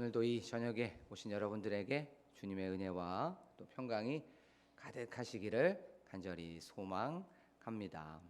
오늘도 이 저녁에 오신 여러분들에게 주님의 은혜와 또 평강이 가득하시기를 간절히 소망합니다.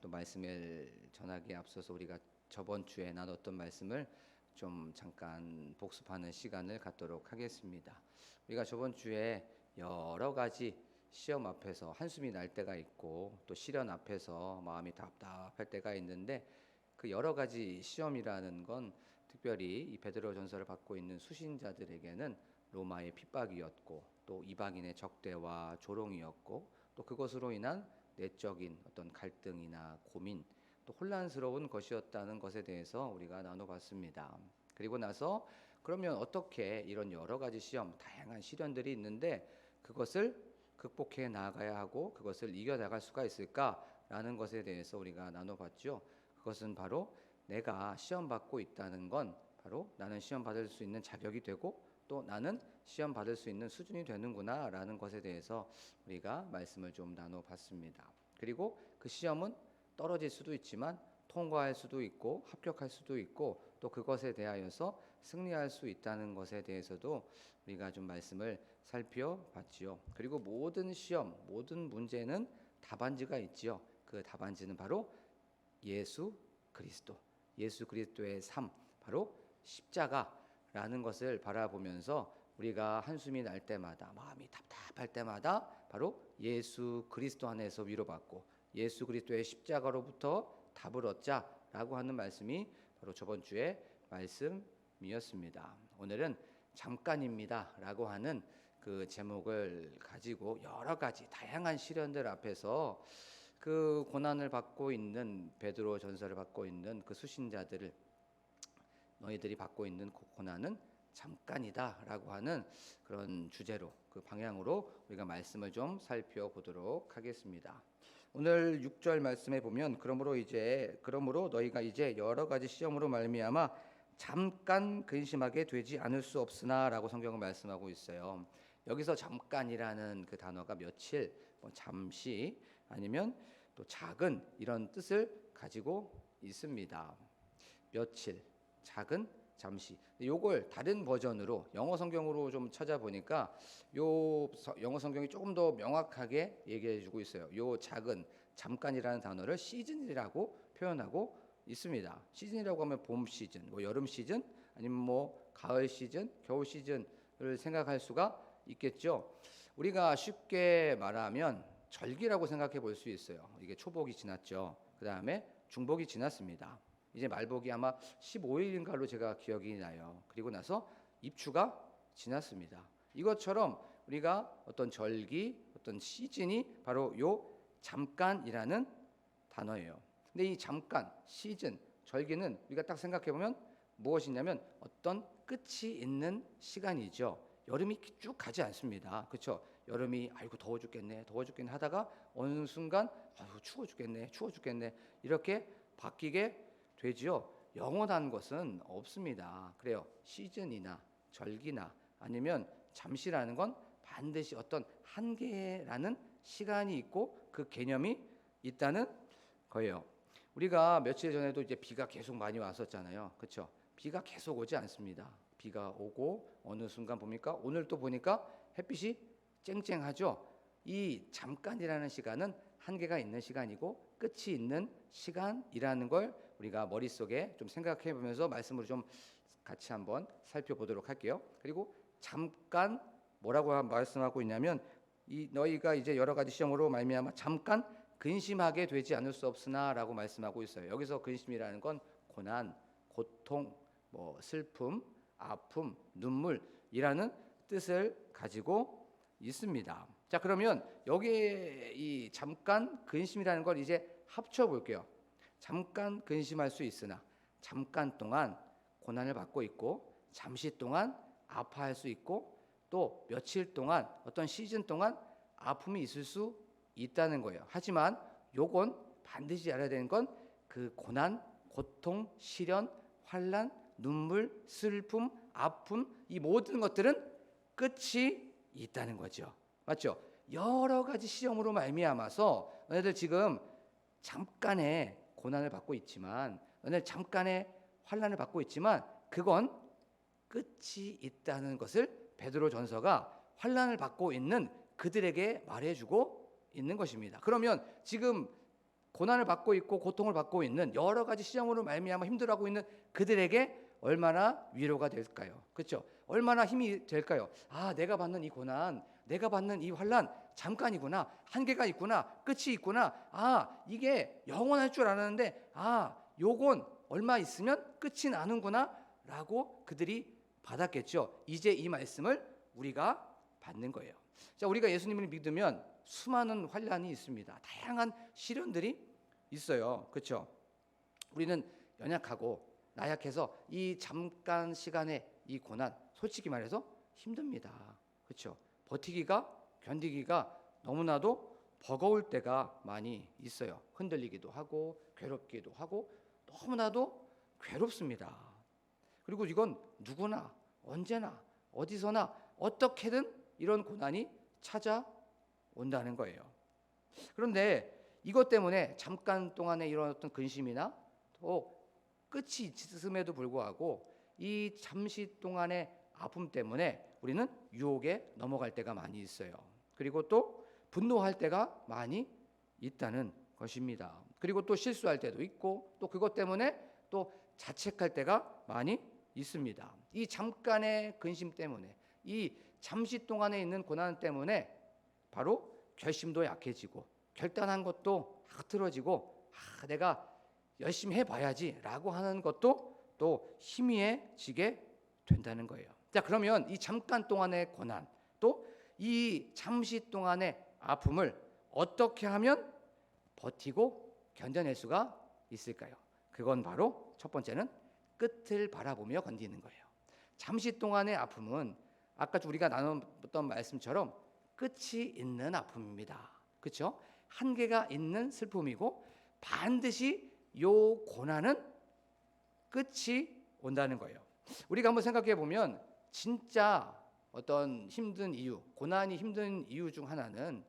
또 말씀을 전하기에 앞서서 우리가 저번 주에 나눴던 말씀을 좀 잠깐 복습하는 시간을 갖도록 하겠습니다. 우리가 저번 주에 여러 가지 시험 앞에서 한숨이 날 때가 있고 또 시련 앞에서 마음이 답답할 때가 있는데 그 여러 가지 시험이라는 건 특별히 이 베드로 전서를 받고 있는 수신자들에게는 로마의 핍박이었고 또 이방인의 적대와 조롱이었고 또 그것으로 인한 내적인 어떤 갈등이나 고민 또 혼란스러운 것이었다는 것에 대해서 우리가 나눠봤습니다. 그리고 나서 그러면 어떻게 이런 여러 가지 시험, 다양한 시련들이 있는데 그것을 극복해 나가야 하고 그것을 이겨 나갈 수가 있을까라는 것에 대해서 우리가 나눠봤죠. 그것은 바로 내가 시험 받고 있다는 건 바로 나는 시험 받을 수 있는 자격이 되고 또 나는 시험 받을 수 있는 수준이 되는구나라는 것에 대해서 우리가 말씀을 좀 나눠봤습니다. 그리고 그 시험은 떨어질 수도 있지만 통과할 수도 있고 합격할 수도 있고 또 그것에 대하여서 승리할 수 있다는 것에 대해서도 우리가 좀 말씀을 살펴봤지요. 그리고 모든 시험, 모든 문제는 답안지가 있지요. 그 답안지는 바로 예수 그리스도, 예수 그리스도의 삶, 바로 십자가라는 것을 바라보면서 우리가 한숨이 날 때마다 마음이 답답할 때마다 바로 예수 그리스도 안에서 위로받고 예수 그리스도의 십자가로부터 답을 얻자라고 하는 말씀이 바로 저번 주에 말씀이었습니다. 오늘은 잠깐입니다라고 하는 그 제목을 가지고 여러 가지 다양한 시련들 앞에서 그 고난을 받고 있는 베드로 전설을 받고 있는 그 수신자들을 너희들이 받고 있는 그 고난은 잠깐이다라고 하는 그런 주제로 그 방향으로 우리가 말씀을 좀 살펴보도록 하겠습니다. 오늘 6절 말씀에 보면 그러므로 이제 그러므로 너희가 이제 여러 가지 시험으로 말미암아 잠깐 근심하게 되지 않을 수 없으나라고 성경은 말씀하고 있어요. 여기서 잠깐이라는 그 단어가 며칠, 뭐 잠시 아니면 또 작은 이런 뜻을 가지고 있습니다. 며칠, 작은, 잠시. 요걸 다른 버전으로 영어 성경으로 좀 찾아보니까 요 영어 성경이 조금 더 명확하게 얘기해 주고 있어요. 요 작은 잠깐이라는 단어를 시즌이라고 표현하고 있습니다. 시즌이라고 하면 봄 시즌, 뭐 여름 시즌, 아니면 뭐 가을 시즌, 겨울 시즌을 생각할 수가 있겠죠. 우리가 쉽게 말하면 절기라고 생각해 볼 수 있어요. 이게 초복이 지났죠. 그 다음에 중복이 지났습니다. 이제 말복이 아마 15일인가로 제가 기억이 나요. 그리고 나서 입추가 지났습니다. 이것처럼 우리가 어떤 절기, 어떤 시즌이 바로 요 잠깐이라는 단어예요. 근데 이 잠깐, 시즌, 절기는 우리가 딱 생각해 보면 무엇이냐면 어떤 끝이 있는 시간이죠. 여름이 쭉 가지 않습니다. 그렇죠? 여름이 아이고 더워 죽겠네, 더워 죽겠네 하다가 어느 순간 아이고 추워 죽겠네, 추워 죽겠네 이렇게 바뀌게 되지요. 영원한 것은 없습니다. 그래요. 시즌이나 절기나 아니면 잠시라는 건 반드시 어떤 한계라는 시간이 있고 그 개념이 있다는 거예요. 우리가 며칠 전에도 이제 비가 계속 많이 왔었잖아요. 그렇죠? 비가 계속 오지 않습니다. 비가 오고 어느 순간 보니까 오늘 또 보니까 햇빛이 쨍쨍하죠. 이 잠깐이라는 시간은 한계가 있는 시간이고 끝이 있는 시간이라는 걸 우리가 머릿속에 좀 생각해 보면서 말씀으로 좀 같이 한번 살펴보도록 할게요. 그리고 잠깐 뭐라고 말씀하고 있냐면 이 너희가 이제 여러 가지 시험으로 말미암아 잠깐 근심하게 되지 않을 수 없으나라고 말씀하고 있어요. 여기서 근심이라는 건 고난, 고통, 뭐 슬픔, 아픔, 눈물이라는 뜻을 가지고 있습니다. 자, 그러면 여기에 이 잠깐 근심이라는 걸 이제 합쳐 볼게요. 잠깐 근심할 수 있으나 잠깐 동안 고난을 받고 있고 잠시 동안 아파할 수 있고 또 며칠 동안 어떤 시즌 동안 아픔이 있을 수 있다는 거예요. 하지만 요건 반드시 알아야 되는 건 그 고난, 고통, 시련, 환란, 눈물, 슬픔, 아픔 이 모든 것들은 끝이 있다는 거죠. 맞죠? 여러 가지 시험으로 말미암아서 너네들 지금 잠깐의 고난을 받고 있지만 너네 잠깐의 환란을 받고 있지만 그건 끝이 있다는 것을 베드로 전서가 환란을 받고 있는 그들에게 말해주고 있는 것입니다. 그러면 지금 고난을 받고 있고 고통을 받고 있는 여러 가지 시험으로 말미암아 힘들어하고 있는 그들에게 얼마나 위로가 될까요? 그렇죠? 얼마나 힘이 될까요? 아, 내가 받는 이 고난, 내가 받는 이 환란 잠깐이구나. 한계가 있구나. 끝이 있구나. 아, 이게 영원할 줄 알았는데 아, 요건 얼마 있으면 끝이 나는구나 라고 그들이 받았겠죠. 이제 이 말씀을 우리가 받는 거예요. 자, 우리가 예수님을 믿으면 수많은 환란이 있습니다. 다양한 시련들이 있어요. 그렇죠? 우리는 연약하고 나약해서 이 잠깐 시간의 이 고난 솔직히 말해서 힘듭니다. 그렇죠? 버티기가 견디기가 너무나도 버거울 때가 많이 있어요. 흔들리기도 하고 괴롭기도 하고 너무나도 괴롭습니다. 그리고 이건 누구나 언제나 어디서나 어떻게든 이런 고난이 찾아온다는 거예요. 그런데 이것 때문에 잠깐 동안에 이런 어떤 근심이나 또 끝이 있음에도 불구하고 이 잠시 동안의 아픔 때문에 우리는 유혹에 넘어갈 때가 많이 있어요. 그리고 또 분노할 때가 많이 있다는 것입니다. 그리고 또 실수할 때도 있고 또 그것 때문에 또 자책할 때가 많이 있습니다. 이 잠깐의 근심 때문에 이 잠시 동안에 있는 고난 때문에 바로 결심도 약해지고 결단한 것도 흐트러지고 아, 내가 열심히 해봐야지라고 하는 것도 또 희미해지게 된다는 거예요. 자 그러면 이 잠깐 동안의 고난 또 이 잠시 동안의 아픔을 어떻게 하면 버티고 견뎌낼 수가 있을까요? 그건 바로 첫 번째는 끝을 바라보며 견디는 거예요. 잠시 동안의 아픔은 아까 우리가 나눴던 말씀처럼 끝이 있는 아픔입니다. 그렇죠? 한계가 있는 슬픔이고 반드시 요 고난은 끝이 온다는 거예요. 우리가 한번 생각해 보면 진짜 어떤 힘든 이유, 고난이 힘든 이유 중 하나는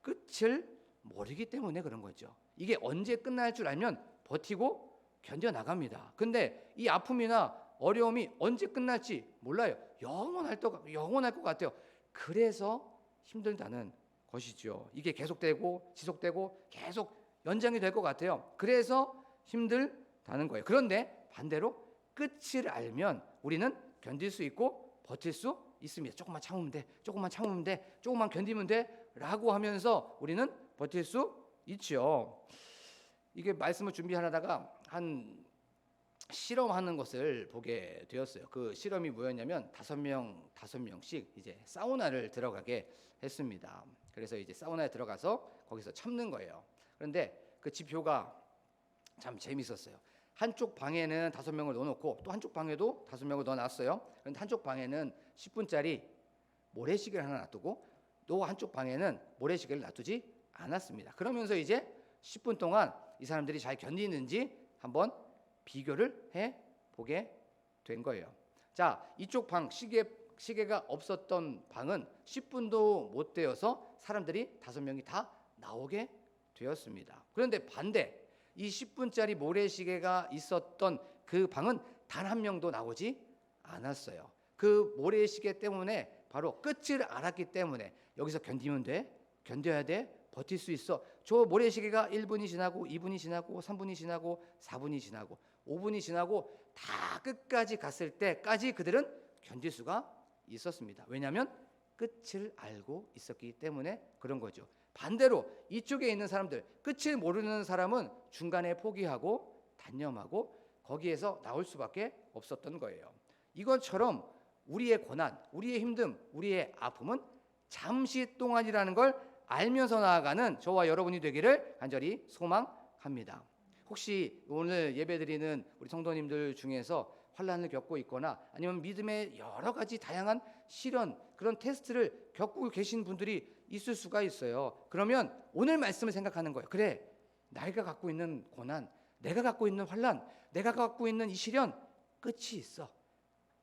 끝을 모르기 때문에 그런 거죠. 이게 언제 끝날 줄 알면 버티고 견뎌 나갑니다. 근데 이 아픔이나 어려움이 언제 끝날지 몰라요. 영원할 것 영원할 것 같아요. 그래서 힘들다는 것이죠. 이게 계속되고 지속되고 계속 연장이 될 것 같아요. 그래서 힘들다는 거예요. 그런데 반대로 끝을 알면 우리는 견딜 수 있고 버틸 수 있습니다. 조금만 참으면 돼. 조금만 참으면 돼. 조금만 견디면 돼. 라고 하면서 우리는 버틸 수 있죠. 이게 말씀을 준비하다가 한 실험하는 것을 보게 되었어요. 그 실험이 뭐였냐면 다섯 명 다섯 명씩 이제 사우나를 들어가게 했습니다. 그래서 이제 사우나에 들어가서 거기서 참는 거예요. 그런데 그 지표가 참 재밌었어요. 한쪽 방에는 다섯 명을 넣어놓고 또 한쪽 방에도 다섯 명을 넣어놨어요. 그런데 한쪽 방에는 10분짜리 모래시계를 하나 놔두고 또 한쪽 방에는 모래시계를 놔두지 않았습니다. 그러면서 이제 10분 동안 이 사람들이 잘 견디는지 한번 비교를 해 보게 된 거예요. 자, 이쪽 방 시계 시계가 없었던 방은 10분도 못 되어서 사람들이 다섯 명이 다 나오게 되었습니다. 그런데 반대 이 10분짜리 모래시계가 있었던 그 방은 단 한 명도 나오지 않았어요. 그 모래시계 때문에 바로 끝을 알았기 때문에 여기서 견디면 돼, 견뎌야 돼, 버틸 수 있어. 저 모래시계가 1분이 지나고 2분이 지나고 3분이 지나고 4분이 지나고 5분이 지나고 다 끝까지 갔을 때까지 그들은 견딜 수가 있었습니다. 왜냐하면 끝을 알고 있었기 때문에 그런 거죠. 반대로 이쪽에 있는 사람들 끝을 모르는 사람은 중간에 포기하고 단념하고 거기에서 나올 수밖에 없었던 거예요. 이것처럼 우리의 고난, 우리의 힘듦, 우리의 아픔은 잠시 동안이라는 걸 알면서 나아가는 저와 여러분이 되기를 간절히 소망합니다. 혹시 오늘 예배드리는 우리 성도님들 중에서 환란을 겪고 있거나 아니면 믿음의 여러 가지 다양한 시련 그런 테스트를 겪고 계신 분들이 있을 수가 있어요. 그러면 오늘 말씀을 생각하는 거예요. 그래, 내가 갖고 있는 고난, 내가 갖고 있는 환란, 내가 갖고 있는 이 시련 끝이 있어.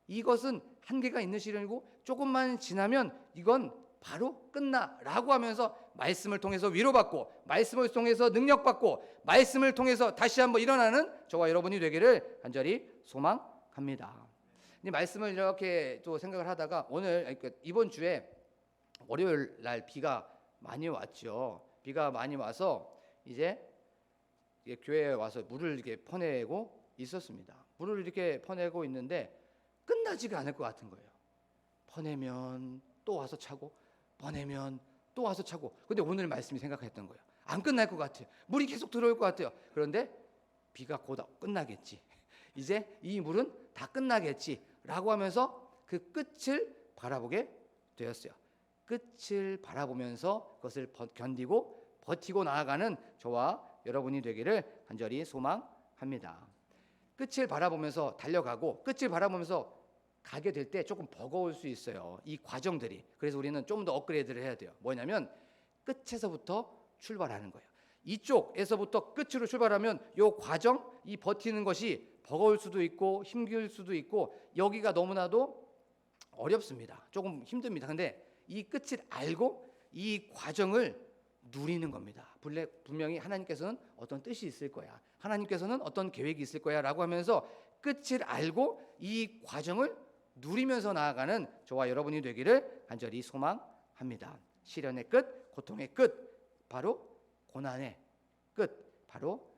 이것은 한계가 있는 시련이고 조금만 지나면 이건 바로 끝나라고 하면서 말씀을 통해서 위로받고 말씀을 통해서 능력받고 말씀을 통해서 다시 한번 일어나는 저와 여러분이 되기를 간절히 소망 합니다. 이 말씀을 이렇게 또 생각을 하다가 오늘 그 이번 주에 월요일 날 비가 많이 왔죠. 비가 많이 와서 이제 교회에 와서 물을 이렇게 퍼내고 있었습니다. 물을 이렇게 퍼내고 있는데 끝나지가 않을 것 같은 거예요. 퍼내면 또 와서 차고 퍼내면 또 와서 차고. 근데 오늘 말씀이 생각했던 거예요. 안 끝날 것 같아요. 물이 계속 들어올 것 같아요. 그런데 비가 곧 끝나겠지. 이제 이 물은 다 끝나겠지라고 하면서 그 끝을 바라보게 되었어요. 끝을 바라보면서 그것을 버- 견디고 버티고 나아가는 저와 여러분이 되기를 간절히 소망합니다. 끝을 바라보면서 달려가고 끝을 바라보면서 가게 될 때 조금 버거울 수 있어요. 이 과정들이. 그래서 우리는 좀 더 업그레이드를 해야 돼요. 뭐냐면 끝에서부터 출발하는 거예요. 이쪽에서부터 끝으로 출발하면 요 과정, 이 버티는 것이 버거울 수도 있고 힘들 수도 있고 여기가 너무나도 어렵습니다. 조금 힘듭니다. 근데 이 끝을 알고 이 과정을 누리는 겁니다. 분명히 하나님께서는 어떤 뜻이 있을 거야. 하나님께서는 어떤 계획이 있을 거야 라고 하면서 끝을 알고 이 과정을 누리면서 나아가는 저와 여러분이 되기를 간절히 소망합니다. 시련의 끝, 고통의 끝, 바로 고난의 끝, 바로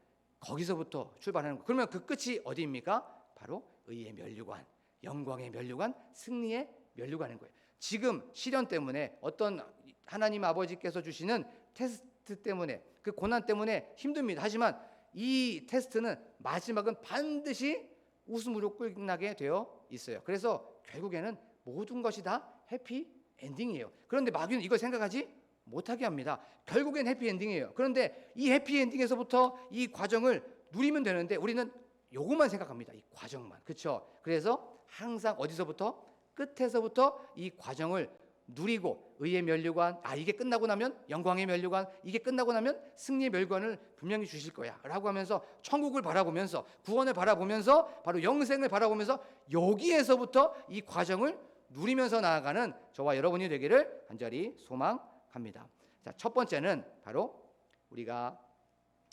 거기서부터 출발하는 거. 그러면 그 끝이 어디입니까? 바로 의의 면류관, 영광의 면류관, 승리의 면류관인 거예요. 지금 시련 때문에 어떤 하나님 아버지께서 주시는 테스트 때문에 그 고난 때문에 힘듭니다. 하지만 이 테스트는 마지막은 반드시 웃음으로 끝나게 되어 있어요. 그래서 결국에는 모든 것이 다 해피 엔딩이에요. 그런데 마귀는 이걸 생각하지 못하게 합니다. 결국엔 해피 엔딩이에요. 그런데 이 해피 엔딩에서부터 이 과정을 누리면 되는데 우리는 요것만 생각합니다. 이 과정만. 그렇죠? 그래서 항상 어디서부터 끝에서부터 이 과정을 누리고 의의 면류관 아 이게 끝나고 나면 영광의 면류관 이게 끝나고 나면 승리의 면류관을 분명히 주실 거야라고 하면서 천국을 바라보면서 구원을 바라보면서 바로 영생을 바라보면서 여기에서부터 이 과정을 누리면서 나아가는 저와 여러분이 되기를 간절히 소망 합니다. 자, 첫 번째는 바로 우리가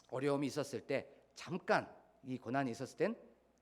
어려움이 있었을 때 잠깐 이 고난이 있었을 땐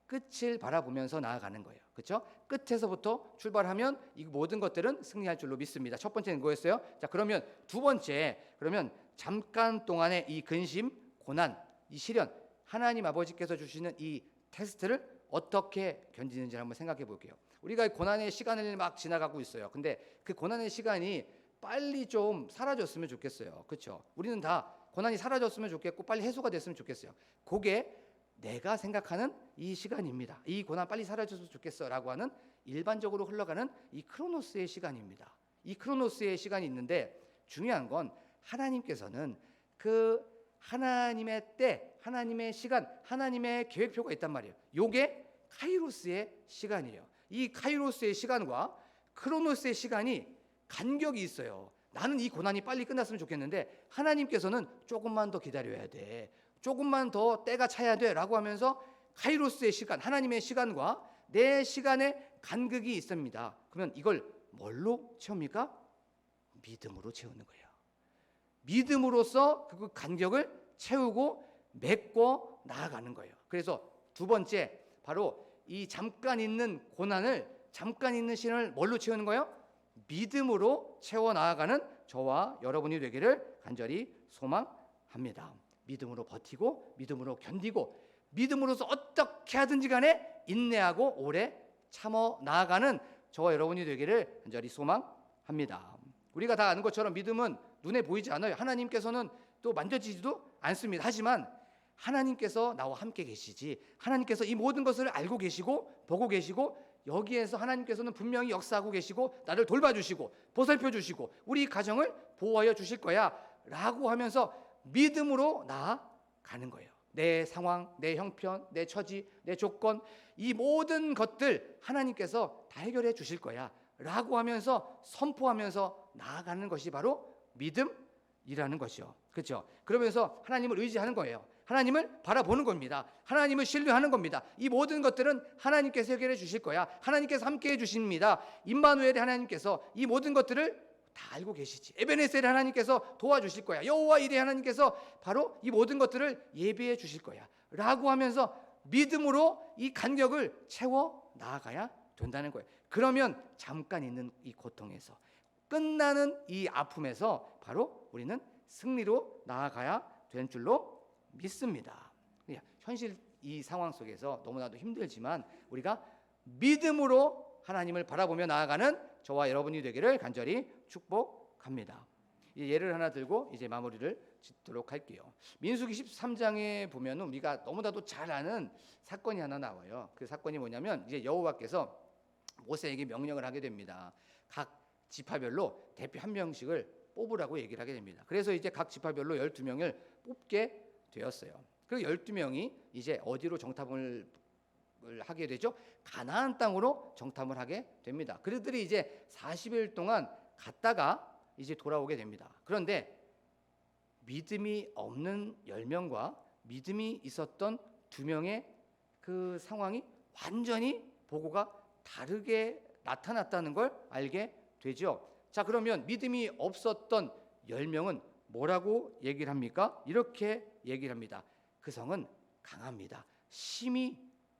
끝을 바라보면서 나아가는 거예요. 그렇죠? 끝에서부터 출발하면 이 모든 것들은 승리할 줄로 믿습니다. 첫 번째는 그거였어요. 자, 그러면 두 번째 그러면 잠깐 동안의 이 근심, 고난, 이 시련 하나님 아버지께서 주시는 이 테스트를 어떻게 견디는지 한번 생각해 볼게요. 우리가 고난의 시간을 막 지나가고 있어요. 근데 그 고난의 시간이 빨리 좀 사라졌으면 좋겠어요. 그렇죠? 우리는 다 고난이 사라졌으면 좋겠고 빨리 해소가 됐으면 좋겠어요. 그게 내가 생각하는 이 시간입니다. 이 고난 빨리 사라졌으면 좋겠어라고 하는 일반적으로 흘러가는 이 크로노스의 시간입니다. 이 크로노스의 시간이 있는데 중요한 건 하나님께서는 그 하나님의 때, 하나님의 시간, 하나님의 계획표가 있단 말이에요. 요게 카이로스의 시간이에요. 이 카이로스의 시간과 크로노스의 시간이 간격이 있어요. 나는 이 고난이 빨리 끝났으면 좋겠는데 하나님께서는 조금만 더 기다려야 돼. 조금만 더 때가 차야 돼라고 하면서 카이로스의 시간, 하나님의 시간과 내 시간의 간극이 있습니다. 그러면 이걸 뭘로 채웁니까? 믿음으로 채우는 거예요. 믿음으로써 그 간격을 채우고 맺고 나아가는 거예요. 그래서 두 번째 바로 이 잠깐 있는 고난을 잠깐 있는 시련을 뭘로 채우는 거예요? 믿음으로 채워 나아가는 저와 여러분이 되기를 간절히 소망합니다. 믿음으로 버티고 믿음으로 견디고 믿음으로서 어떻게 하든지 간에 인내하고 오래 참어 나아가는 저와 여러분이 되기를 간절히 소망합니다. 우리가 다 아는 것처럼 믿음은 눈에 보이지 않아요. 하나님께서는 또 만져지지도 않습니다. 하지만 하나님께서 나와 함께 계시지. 하나님께서 이 모든 것을 알고 계시고 보고 계시고 여기에서 하나님께서는 분명히 역사하고 계시고 나를 돌봐주시고 보살펴 주시고 우리 가정을 보호하여 주실 거야 라고 하면서 믿음으로 나아가는 거예요. 내 상황, 내 형편, 내 처지, 내 조건 이 모든 것들 하나님께서 다 해결해 주실 거야 라고 하면서 선포하면서 나아가는 것이 바로 믿음 이라는 것이요. 그렇죠? 그러면서 하나님을 의지하는 거예요. 하나님을 바라보는 겁니다. 하나님을 신뢰하는 겁니다. 이 모든 것들은 하나님께서 해결해 주실 거야. 하나님께서 함께 해 주십니다. 임마누엘의 하나님께서 이 모든 것들을 다 알고 계시지. 에베네셀의 하나님께서 도와주실 거야. 여호와 이레 하나님께서 바로 이 모든 것들을 예비해 주실 거야. 라고 하면서 믿음으로 이 간격을 채워 나아가야 된다는 거예요. 그러면 잠깐 있는 이 고통에서 끝나는 이 아픔에서 바로 우리는 승리로 나아가야 되는 줄로 믿습니다. 현실 이 상황 속에서 너무나도 힘들지만 우리가 믿음으로 하나님을 바라보며 나아가는 저와 여러분이 되기를 간절히 축복합니다. 이 예를 하나 들고 이제 마무리를 짓도록 할게요. 민수기 13장에 보면은 우리가 너무나도 잘 아는 사건이 하나 나와요. 그 사건이 뭐냐면 이제 여호와께서 모세에게 명령을 하게 됩니다. 각 지파별로 대표 한 명씩을 뽑으라고 얘기를 하게 됩니다. 그래서 이제 각 지파별로 12명을 뽑게 되었어요. 그 12명이 이제 어디로 정탐을 을 하게 되죠? 가나안 땅으로 정탐을 하게 됩니다. 그들이 이제 40일 동안 갔다가 이제 돌아오게 됩니다. 그런데 믿음이 없는 10명과 믿음이 있었던 두 명의 그 상황이 완전히 보고가 다르게 나타났다는 걸 알게 되죠. 자, 그러면 믿음이 없었던 10명은 뭐라고 얘기를 합니까? 이렇게 얘기를 합니다. 그 성은 강합니다. 심히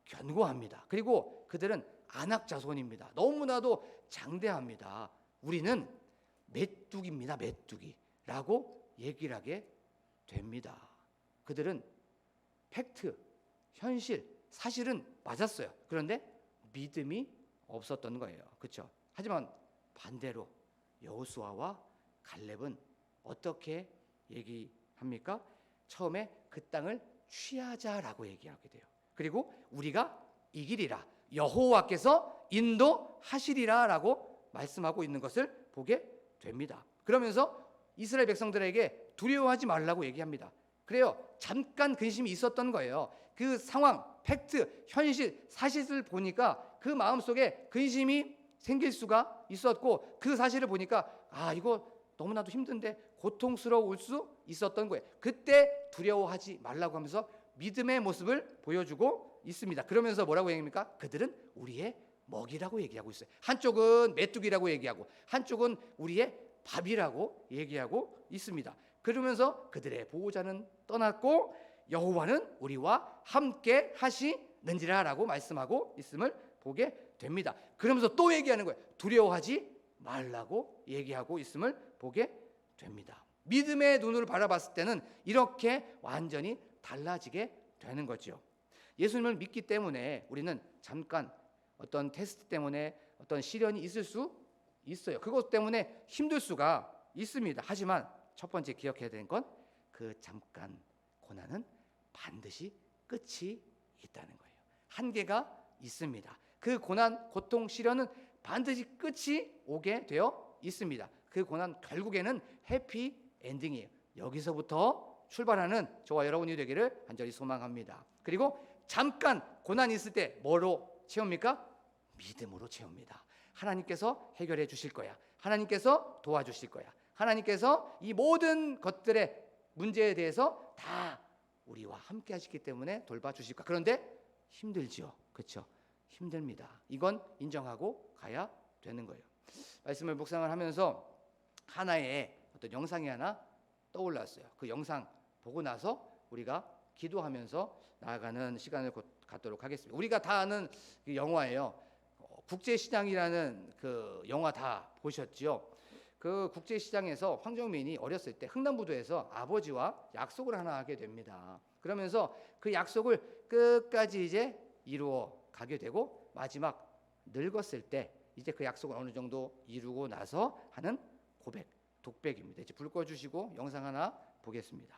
견고합니다. 그리고 그들은 안악 자손입니다. 너무나도 장대합니다. 우리는 메뚜기입니다. 메뚜기라고 얘기를 하게 됩니다. 그들은 팩트, 현실, 사실은 맞았어요. 그런데 믿음이 없었던 거예요. 그렇죠? 하지만 반대로 여호수아와 갈렙은 어떻게 얘기합니까? 처음에 그 땅을 취하자라고 얘기하게 돼요. 그리고 우리가 이기리라 여호와께서 인도하시리라라고 말씀하고 있는 것을 보게 됩니다. 그러면서 이스라엘 백성들에게 두려워하지 말라고 얘기합니다. 그래요. 잠깐 근심이 있었던 거예요. 그 상황, 팩트, 현실, 사실을 보니까 그 마음속에 근심이 생길 수가 있었고 그 사실을 보니까 아, 이거 너무나도 힘든데 고통스러울 수 있었던 거예요. 그때 두려워하지 말라고 하면서 믿음의 모습을 보여주고 있습니다. 그러면서 뭐라고 얘기합니까? 그들은 우리의 먹이라고 얘기하고 있어요. 한쪽은 메뚜기라고 얘기하고 한쪽은 우리의 밥이라고 얘기하고 있습니다. 그러면서 그들의 보호자는 떠났고 여호와는 우리와 함께 하시는지라라고 말씀하고 있음을 보게 됩니다. 그러면서 또 얘기하는 거예요. 두려워하지 말라고 얘기하고 있음을 보게 됩니다. 믿음의 눈으로 바라봤을 때는 이렇게 완전히 달라지게 되는 거죠. 예수님을 믿기 때문에 우리는 잠깐 어떤 테스트 때문에 어떤 시련이 있을 수 있어요. 그것 때문에 힘들 수가 있습니다. 하지만 첫 번째 기억해야 되는 건 그 잠깐 고난은 반드시 끝이 있다는 거예요. 한계가 있습니다. 그 고난, 고통, 시련은 반드시 끝이 오게 되어 있습니다. 그 고난 결국에는 해피 엔딩이에요. 여기서부터 출발하는 저와 여러분이 되기를 간절히 소망합니다. 그리고 잠깐 고난이 있을 때 뭐로 채웁니까? 믿음으로 채웁니다. 하나님께서 해결해 주실 거야. 하나님께서 도와주실 거야. 하나님께서 이 모든 것들의 문제에 대해서 다 우리와 함께 하시기 때문에 돌봐 주실 거야. 그런데 힘들지요. 그렇죠? 힘듭니다. 이건 인정하고 가야 되는 거예요. 말씀을 묵상을 하면서 하나의 어떤 영상이 하나 떠올랐어요. 그 영상 보고 나서 우리가 기도하면서 나아가는 시간을 곧 갖도록 하겠습니다. 우리가 다 아는 그 영화예요. 어, 국제시장이라는 그 영화 다 보셨죠? 그 국제시장에서 황정민이 어렸을 때 흥남부도에서 아버지와 약속을 하나 하게 됩니다. 그러면서 그 약속을 끝까지 이제 이루어 가게 되고 마지막 늙었을 때 이제 그 약속을 어느 정도 이루고 나서 하는 고백, 독백입니다. 이제 불 꺼주시고 영상 하나 보겠습니다.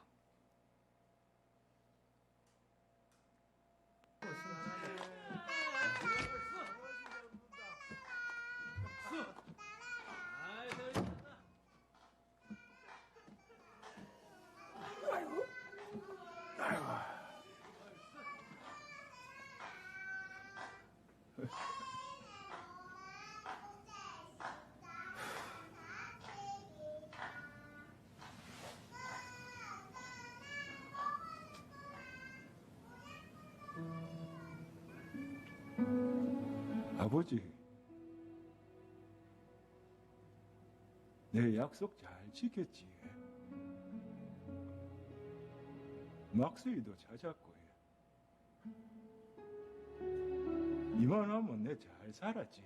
내 약속 잘 지켰지. 막수이도 찾았고, 이만하면 내 잘 살았지.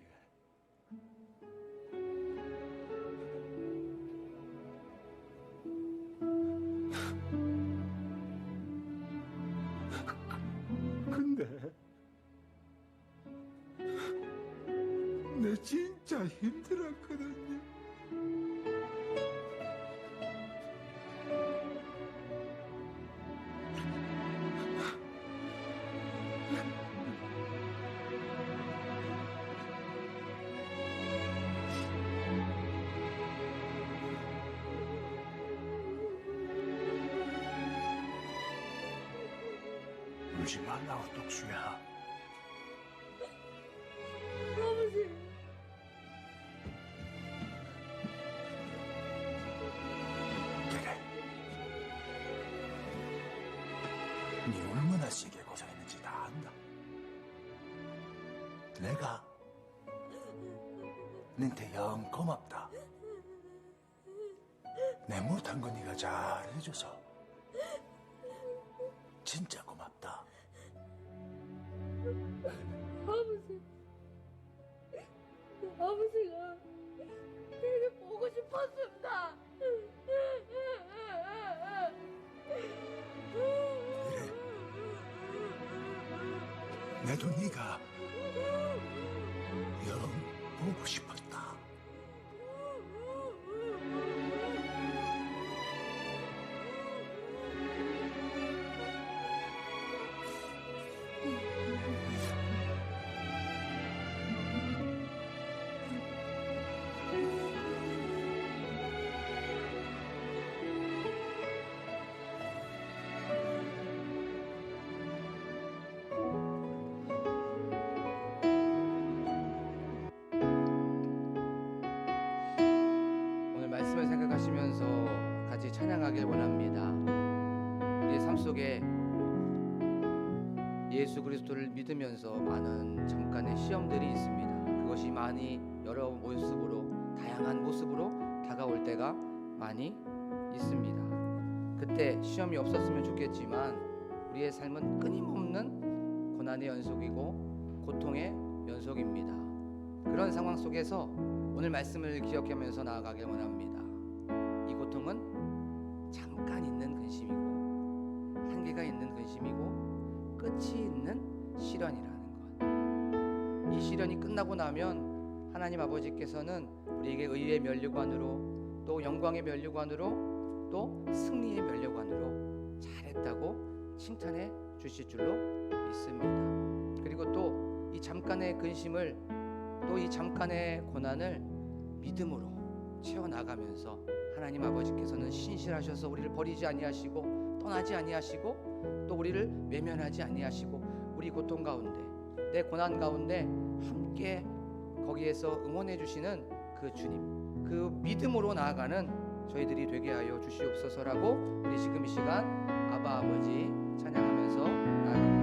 울지 말라고 독수야. 아버지. 네 얼마나 시게 고생했는지 다 안다. 내가 너한테 영 고맙다. 내 못한 거 네가 잘 해줘서 진짜 아버지가 되게 보고 싶었습니다. 내도 네가 영 보고 싶었다. 찬양하길 원합니다. 우리의 삶 속에 예수 그리스도를 믿으면서 많은 잠깐의 시험들이 있습니다. 그것이 많이 여러 모습으로 다양한 모습으로 다가올 때가 많이 있습니다. 그때 시험이 없었으면 좋겠지만 우리의 삶은 끊임없는 고난의 연속이고 고통의 연속입니다. 그런 상황 속에서 오늘 말씀을 기억하면서 나아가길 원합니다. 이 시련이 끝나고 나면 하나님 아버지께서는 우리에게 의의 면류관으로 또 영광의 면류관으로 또 승리의 면류관으로 잘했다고 칭찬해 주실 줄로 믿습니다. 그리고 또 이 잠깐의 근심을 또 이 잠깐의 고난을 믿음으로 채워 나가면서 하나님 아버지께서는 신실하셔서 우리를 버리지 아니하시고 떠나지 아니하시고 또 우리를 외면하지 아니하시고 우리 고통 가운데 내 고난 가운데 함께 거기에서 응원해 주시는 그 주님 그 믿음으로 나아가는 저희들이 되게 하여 주시옵소서라고 우리 지금 이 시간 아바 아버지 찬양하면서 나아갑니다.